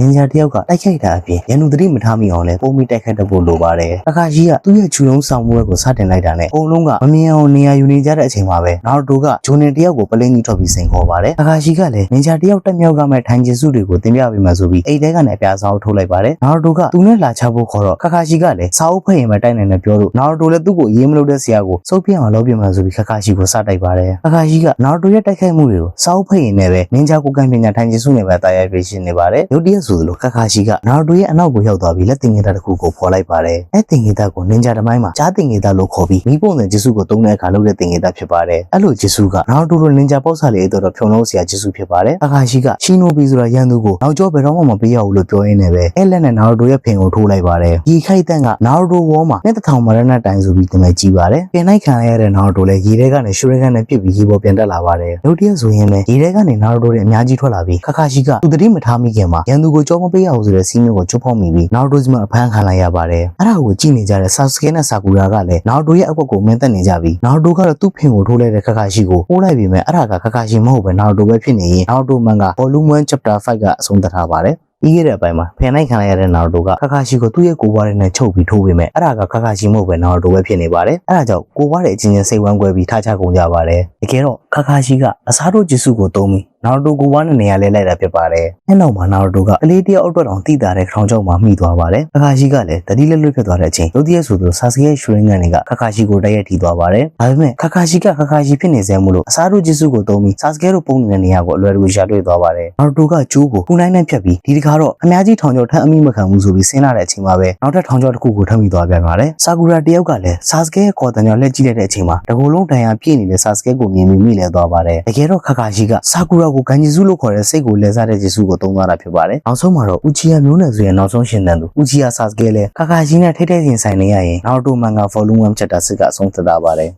နင်ဂျာတယောက်ကတိုက်ခိုက်တာအပြင်ရန်သူသတိမထားမိအောင်လဲပုံမိတိုက်ခိုက်တတ်ဖို့လိုပါတယ်။အခါရှိကသူ့ရဲ့ခြူလုံးဆောင်မှုဘက်ကိုစတင်လိုက်တာနဲ့အုံလုံးကမမြင်အောင်နေရာယူနေကြတဲ့အချိန်မှာပဲနာရူတိုကဂျိုနင်တယောက်ကိုပလင်းကြီးထွက်ပြီးစိန်ခေါ်ပါတယ်။အခါရှိကလည်းနင်ဂျာတယောက်တက်မြောက်ကမဲ့ထိုင်ကျစုတွေကိုတင်ပြပေးမှဆိုပြီးအိတ်ထဲကနေအပြာစာအုပ်ထုတ်လိုက်ပါတယ်။နာရူတိုကသူနဲ့လာချဖို့ခေါ်တော့ခါခါရှိကလည်းစာအုပ်ဖတ်ရင်ပဲတိုက်နိုင်တယ်ပြောလို့နာရူတိုလည်းသူ့ကိုရေးမလို့တဲ့ဆရာကိုစုပ်ပြအောင်လုပ်ပြမှဆိုပြီးခါခါရှိကိုစတိုက်ပါတယ်။ခါခါရှိကနာရူတိုရဲ့တိုက်ခိုက်မှုတွေကိုစာအုပ်ဖတ်ရင်လည်းပဲနင်ဂျာကိုကံပညာထိုင်ကျစုနဲ့ပဲတာယာပြရှင်းနေပါတယ်။ရုတ်တရက်ဆိုသလိုခါခါရှိကနာရူတိုရဲ့အနောက်ကိုရောက်သွားပြီးလက်တင်ငေတာတစ်ခုကိုဖော်လိုက်ပါတယ်။အဲတင်ငေတာကိုနင်ဂျာတမိုင်းမှာကြားတင်ငေတာလို့ခေါ်ပြီးမိပုံစံဂျေစုကိုတုံးတဲ့အခါလုပ်တဲ့တင်ငေတာဖြစ်ပါတယ်။အဲ့လိုဂျေစုကနာရူတိုလိုနင်ဂျာပေါက်စားလေးအတော်တော်ဖြုံလုံးစရာဂျေစုဖြစ်ပါတယ်။အခါရှိကရှီနိုဘီဆိုတာရန်သူကိုနောက်ကျောဘယ်တော့မှမပေးရဘူးလို့ပြောရင်းနဲ့ပဲအဲလက်နဲ့နာရူတိုရဲ့ဖင်ကိုထိုးလိုက်ပါတယ်။ဒီခိုက်တန့်ကနာရူတိုဝေါမှာနဲ့တထောင်မရဏတိုင်ဆိုပြီးတင်မဲ့ကြည့်ပါတယ်။ပြင်လိုက်ခံရတဲ့နာရူတိုလည်းရေထဲကနေရှူရဲကနေပြစ်ပြီးရေပေါ်ပြန်တက်လာပါတယ်။ရုတ်တရက်ဆိုရင်လည်းရေထဲကနေနာရူတိုတွေအများကြီးထွက်လာပြီးခါခါရှိကသူတတိမထားမိခင်မှာရန်သူကိုကြောမပေးရဘူးဆိုတဲ့စီးမျိုးကိုချုပ်ဖောက်မိပြီးနာရူတိုစီမှာအဖမ်းခံလိုက်ရပါတယ်။အဲ့ဒါကိုကြည့်နေကြတဲ့ဆာစကေနဲ့ဆာကူရာကလည်းနာရူတိုရဲ့အကွက်ကိုမင်းသက်နေကြပြီးနာရူတိုကတော့သူ့ဖင်ကိုထိုးလိုက်တဲ့ခါခါရှိကိုပိုးလိုက်ပြီးမဲ့အဲ့ဒါကခါခါရှိမဟုတ်ပဲနာရူတိုပဲဖြစ်နေရင်နာရူတိုမန်က Volume 1 Chapter 5ကအဆုံးသတ်ထားပါတယ်။ပြီးခဲ့တဲ့အပိုင်းမှာဖန်လိုက်ခံလိုက်ရတဲ့နာရူတိုကခါခါရှိကိုသူ့ရဲ့ကိုယ်ပွားတွေနဲ့ချုပ်ပြီးထိုးပေးမယ်အဲ့ဒါကခါခါရှိမဟုတ်ပဲနာရူတိုပဲဖြစ်နေပါတယ်အဲ့ဒါကြောင့်ကိုယ်ပွားတွေအချင်းချင်းစိတ်ဝမ်းကွဲပြီးထားချကုန်ကြပါတယ်တကယ်တော့ခါခါရှိကအစားတို့ဂျစ်စုကိုတုံးပြီးနာရူတိုကိုယ်ပွားနဲ့နေရာလဲလိုက်တာဖြစ်ပါတယ်အဲ့နောက်မှာနာရူတိုကကလေးတယောက်အတွက်တောင်တိတာတဲ့ခေါင်းကြောက်မှာမိသွားပါတယ်ခါခါရှိကလည်းတတိလက်လွတ်ဖြစ်သွားတဲ့အချိန်ဒုတိယဆိုသူဆာစကေရဲ့ရှူရင်းကန်တွေကခါခါရှိကိုတိုက်ရိုက်ထိသွားပါတယ်ဒါပေမဲ့ခါခါရှိကခါခါရှိဖြစ်နေစေမို့လို့အစားတို့ဂျစ်စုကိုတုံးပြီးဆာစကေတို့ပုံနေတဲ့နေရာကိုအလွယ်တကူရှာတွေ့သွားပါတယ်နာရူတိုကကျိုးကိုခုနိုင်နိုင်ဖြတ်ပြီးဒီတစ်ခါတော့အများကြီးထောင်ကျော်ထပ်အမိမခံဘူးဆိုပြီးဆင်းလာတဲ့အချိန်မှာပဲနောက်ထပ်ထောင်ကျော်တစ်ခုကိုထပ်မိသွားပြန်ပါတယ်ဆာကူရာတယောက်ကလည်းဆာစကေရဲ့ခေါ်တန်ကြောင့်လက်ကြည့်လိုက်တဲ့အချိန်မှာတကူလုံးတန်ရာပြည့်နေတဲ့ဆာစကေကိုမြင်ပြီးမိလဲသွားပါတယ်တကယ်တော့ခါခါရှိကဆာကူရာကိုဂန်ဂျီစုလို့ခေါ်တဲ့စိတ်ကိုလဲစားတဲ့ဂျီစုကိုတုံးသွားတာဖြစ်ပါတယ်နောက်ဆုံးမှာတော့ဥချီယာမျိုးနယ်ဆိုရင်နောက်ဆုံးရှင်တန်သူဥချီယာဆာစကေလည်းခါခါရှိနဲ့ထိတ်ထိတ်ရင်ဆိုင်နေရရင်နောက်တိုမန်က volume 1 chapter 6ကအဆုံးသတ်တာပါတယ်